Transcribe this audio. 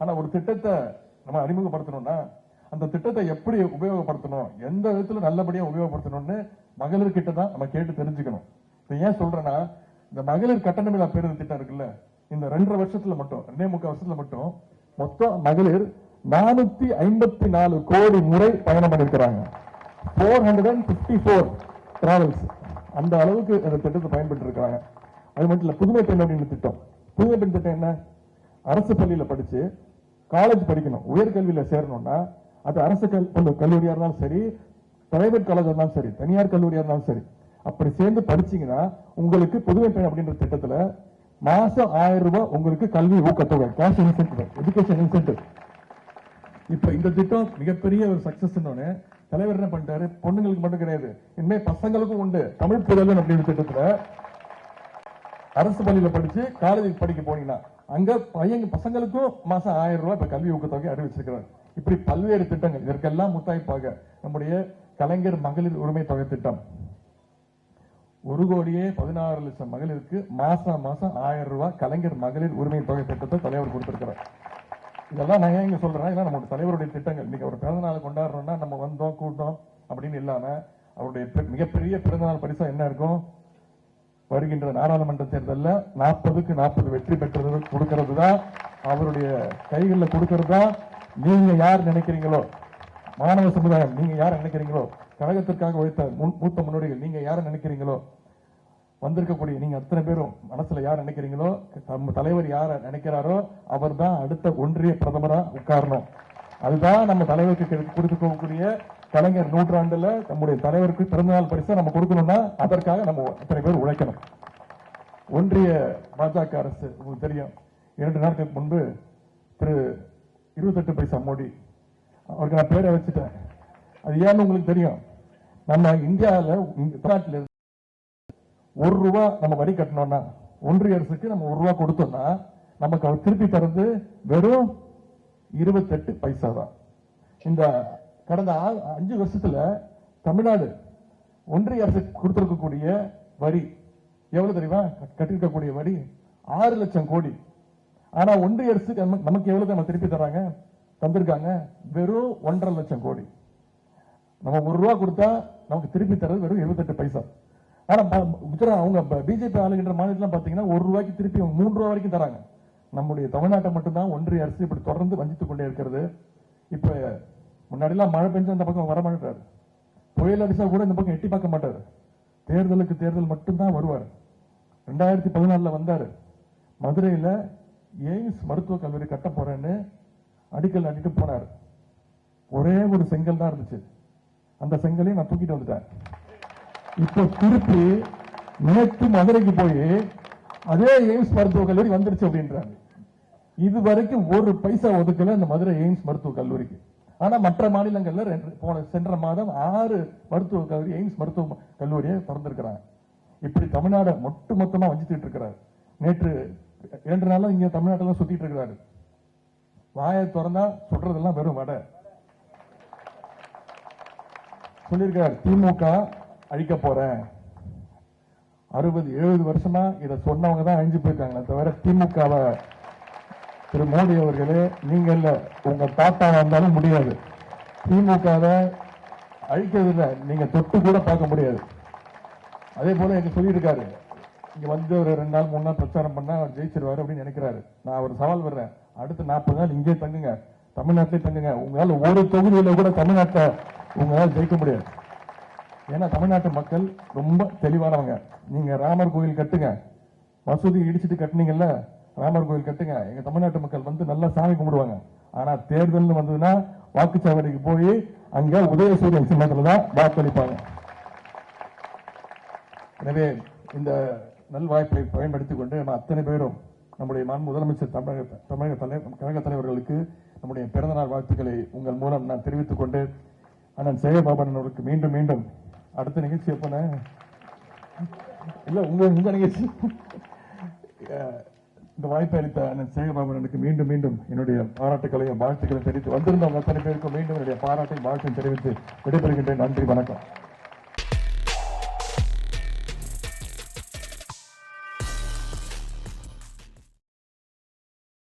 ஆனா ஒரு திட்டத்தை நம்ம அறிமுகப்படுத்தணும்னா அந்த திட்டத்தை எப்படி உபயோகப்படுத்தணும் எந்த விதத்துல நல்லபடியா உபயோகப்படுத்தணும்னு மகளிர்கிட்ட தான் நம்ம கேட்டு தெரிஞ்சுக்கணும். இப்ப ஏன் சொல்றேன்னா இந்த மகளிர் கட்டணமில்லா பேருந்து திட்டம் இருக்குல்ல இந்த ரெண்டரை வருஷத்துல மட்டும் ரெண்டே முக்கால் வருஷத்துல மட்டும் மொத்தம் மகளிர் நானூத்தி ஐம்பத்தி நாலு கோடி முறை பயணம் பண்ணிருக்கிறாங்க. Four hundred and fifty four travels அந்த அளவுக்கு இந்த திட்டத்தை பயன்பட்டு இருக்காங்க அது மட்டும் இல்ல புதுமை பெண் அப்படின்னு திட்டம். புதுமை பெண் திட்டம் என்ன? அரசு பள்ளியில படிச்சு காலேஜ் படிக்கணும். உயர்கல்வியில சேரணும்னா அது அரசு கல் கல்லூரியா இருந்தாலும் சரி பிரைவேட் காலேஜ் இருந்தாலும் சரி தனியார் கல்லூரியா இருந்தாலும் சரி அப்படி சேர்ந்து படிச்சீங்கன்னா உங்களுக்கு புதுமை பெண் அப்படின்ற திட்டத்துல மாசம் ஆயிரம் ரூபாய் உங்களுக்கு கல்வி ஊக்கத்தொகை கேஷ் இன்சென்டிவ் எஜுகேஷன் இன்சென்டிவ் இப்ப இந்த திட்டம் மிகப்பெரிய ஒரு சக்சஸ் தலைவர் என்ன பண்ணிட்டாரு? பொண்ணுங்களுக்கு மட்டும் கிடையாது. இனிமே பசங்களுக்கும் உண்டு. தமிழ் புதல்வன் அப்படின்ற திட்டத்துல அரசு பள்ளியில படிச்சு காலேஜ் படிக்க போனீங்கன்னா அங்க பையங்க பசங்களுக்கும் மாசம் ஆயிரம் ரூபாய் இப்ப கல்வி ஊக்கத்தொகை அறிவிச்சிருக்கிறாங்க இப்படி பல்வேறு திட்டங்கள் இதற்கெல்லாம் முத்தாய்ப்பாக நம்முடைய கலைஞர் மகளிர் உரிமை தொகை திட்டம். ஒரு கோடியே பதினாறு லட்சம் மகளிருக்கு மாசம் மாசம் ஆயிரம் ரூபாய் கலைஞர் மகளிர் உரிமை தொகை திட்டத்தை தலைவர் கொடுத்திருக்கிறார். இதெல்லாம் நான் ஏன் இங்க சொல்றேன் இதெல்லாம் நம்ம தலைவருடைய திட்டங்கள். இன்னைக்கு அவர் பிறந்த நாள் கொண்டாடுறோம்னா நம்ம வந்தோம் கூட்டோம் அப்படின்னு இல்லாம அவருடைய பெ- மிகப்பெரிய பிறந்த நாள் பரிசா என்ன இருக்கும்? வருகின்ற நாடாளுமன்ற தேர்தலில் நாற்பதுக்கு நாற்பது வெற்றி பெற்றது கொடுக்கிறது தான் அவருடைய கைகளில் கொடுக்கிறது? தான் நீங்க யார் நினைக்கிறீங்களோ? மாணவ சமுதாயம் நீங்க யார் நினைக்கிறீங்களோ? கழகத்திற்காக உழைத்த முன்- மூத்த முன்னோடிகள் நீங்க யார் நினைக்கிறீங்களோ? வந்திருக்கக்கூடிய நீங்க அத்தனை பேரும் மனசுல யார் நினைக்கிறீங்களோ? நம்ம தலைவர் யார நினைக்கிறாரோ அவர் தான் அடுத்த ஒன்றிய பிரதமரா உட்காரணும். அதுதான் நம்ம தலைவருக்கு கொடுத்து கொடுத்துக்கக்கூடிய கலைஞர் நூற்றாண்டுல நம்முடைய தலைவருக்கு பிறந்தநாள் பரிசு நம்ம கொடுக்கணும்னா அதற்காக நம்ம இத்தனை பேர் உழைக்கணும். ஒன்றிய பாஜக அரசு உங்களுக்கு தெரியும். இரண்டு நாட்களுக்கு முன்பு திரு இருபத்தெட்டு பைசா மோடி அவருக்கு நான் பேரை வச்சுட்டேன். அது ஏன்னு உங்களுக்கு தெரியும்? நம்ம இந்தியாவில் தமிழ்நாட்டில் ஒரு ரூபா நம்ம வரி கட்டணும்னா ஒன்றிய அரசுக்கு நம்ம ஒரு ரூபா கொடுத்தோம்னா நமக்கு அவர் திருப்பி தரது வெறும் இருபத்தெட்டு பைசா தான் இந்த கடந்த அஞ்சு வருஷத்துல தமிழ்நாடு ஒன்றிய அரசு கொடுத்திருக்கக்கூடிய வரி எவ்வளவு தெரியுமா? கட்டிருக்கக்கூடிய கட்டியிருக்கக்கூடிய வரி ஆறு லட்சம் கோடி. ஆனா ஒன்றிய அரசு நமக்கு நமக்கு எவ்வளவு நம்ம திருப்பி தராங்க தந்திருக்காங்க வெறும் ஒன்றரை லட்சம் கோடி. நம்ம ஒரு ரூபா கொடுத்தா நமக்கு திருப்பி தரது வெறும் 78 பைசா. ஆனா குஜராத் அவங்க பிஜேபி ஆளுகின்ற மாநிலத்தில் பாத்தீங்கன்னா ஒரு ரூபாய்க்கு திருப்பி மூன்று ரூபா வரைக்கும் தராங்க. நம்முடைய தமிழ்நாட்டை மட்டும்தான் ஒன்றிய அரசு இப்படி தொடர்ந்து வஞ்சித்துக் கொண்டே இருக்கிறது. இப்ப முன்னாடிலாம் மழை பெஞ்சா இந்த பக்கம் வர மாட்டாரு. புயல் அடிச்சா கூட இந்த பக்கம் எட்டி பார்க்க மாட்டாரு. தேர்தலுக்கு தேர்தல் மட்டும்தான் வருவார். ரெண்டாயிரத்தி பதினாலில் வந்தார். மதுரையில் எய்ம்ஸ் மருத்துவக் கல்லூரி கட்ட போறேன்னு அடிக்கல் அடிட்டு போனார். ஒரே ஒரு செங்கல் தான் இருந்துச்சு. அந்த செங்கலையும் நான் தூக்கிட்டு வந்துட்டேன். இப்போ திருப்பி நேற்று மதுரைக்கு போய் அதே எய்ம்ஸ் மருத்துவக் கல்லூரி வந்துருச்சு அப்படின்றாங்க. இது வரைக்கும் ஒரு பைசா ஒதுக்கல இந்த மதுரை எய்ம்ஸ் மருத்துவக் கல்லூரிக்கு. ஆனா மற்ற மாநிலங்கள்ல ரெண்டு- போன சென்ற மாதம் ஆறு மருத்துவ கல்லூரி எய்ம்ஸ் மருத்துவ கல்லூரியை திறந்திருக்கிறாங்க. இப்படி தமிழ்நாடு மொட்டு மொத்தமா வஞ்சித்துட்டு இருக்கிறாரு. நேற்று இரண்டு நாளும் இங்க தமிழ்நாட்டில் சுத்திட்டு இருக்கிறாரு. வாயை திறந்தா சொல்றதெல்லாம் வெறும் வடை. சொல்லியிருக்கார் திமுக அழிக்க போறேன். அறுபது எழுபது வருஷமா இதை சொன்னவங்க தான் அழிஞ்சு போயிருக்காங்க தவிர திமுகவை திரு மோடி அவர்களே நீங்கள் இல்லை உங்க தாத்தா வந்தாலும் முடியாது. திமுகவை அழிக்கிறதில்லை நீங்கள் நீங்க தொட்டு கூட பார்க்க முடியாது. அதே போல எனக்கு சொல்லியிருக்காரு. இங்க வந்து ஒரு ரெண்டு நாள் மூணு நாள் பிரச்சாரம் பண்ணால் அவர் ஜெயிச்சிருவாரு அப்படின்னு நினைக்கிறாரு. நான் ஒரு சவால் வர்றேன் அடுத்த நாற்பது நாள் இங்கே தங்குங்க. தமிழ்நாட்டிலே தங்குங்க. உங்களால் ஒரு தொகுதியில கூட தமிழ்நாட்டை உங்களால் ஜெயிக்க முடியாது. ஏன்னா தமிழ்நாட்டு மக்கள் ரொம்ப தெளிவானவங்க. நீங்க ராமர் கோயில் கட்டுங்க. மசூதி இடிச்சிட்டு கட்டுனீங்கல்ல ராமர் கோயில் கட்டுங்க. எங்க தமிழ்நாட்டு மக்கள் வந்து நல்லா சாமி கும்பிடுவாங்க. ஆனா தேர்தல்னு வந்ததுன்னா வாக்குச்சாவடிக்கு போய் அங்க உதயசூரியன் சின்னத்துல தான் வாக்களிப்பாங்க. எனவே இந்த நல்வாய்ப்பை பயன்படுத்திக் கொண்டு நம்ம அத்தனை பேரும் நம்முடைய மாண்பு முதலமைச்சர் தமிழக தமிழக தலைவர் கழக தலைவர்களுக்கு நம்முடைய பிறந்தநாள் வாழ்த்துக்களை உங்கள் மூலம் நான் தெரிவித்துக் கொண்டு அண்ணன் சேகபாபன் அவருக்கு மீண்டும் மீண்டும் அடுத்த நிகழ்ச்சி எப்பன இல்ல உங்க உங்க நிகழ்ச்சி. இந்த வாய்ப்பை அளித்த அண்ணன் சேகபாபனுக்கு மீண்டும் மீண்டும் என்னுடைய பாராட்டுகளையும் வாழ்த்துக்களையும் தெரிவித்து வந்திருந்தவங்க அத்தனை பேருக்கும் மீண்டும் என்னுடைய பாராட்டையும் வாழ்த்தையும் தெரிவித்து விடைபெறுகின்றேன். நன்றி வணக்கம்.